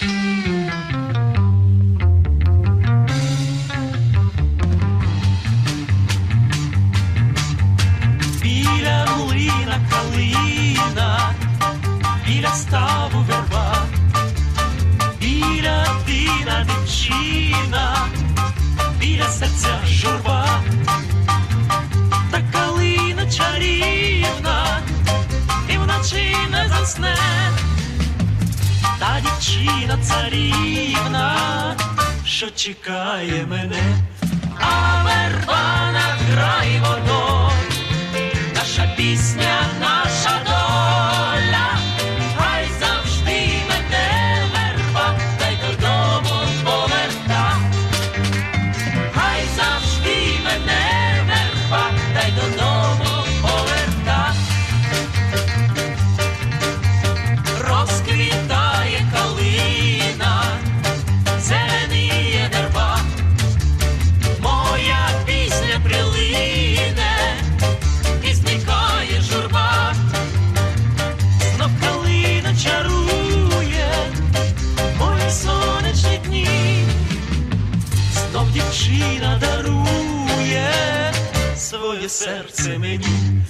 Біля млина калина, біля ставу верба, біля тина дівчина, біля серця журба, та калина чарівна, і не засне, та дівчина царівна, що чекає мене, а верба дівчина дарує своє серце мені,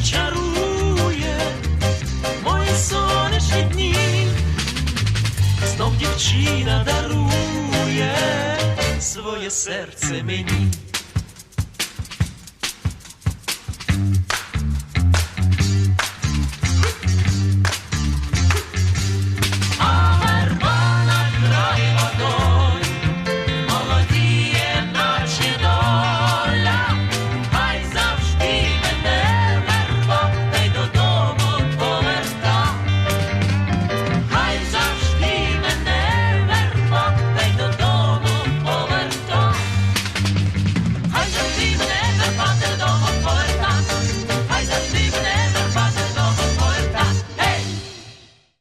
чарує мої сонячні дні, знов дівчина дарує своє серце мені.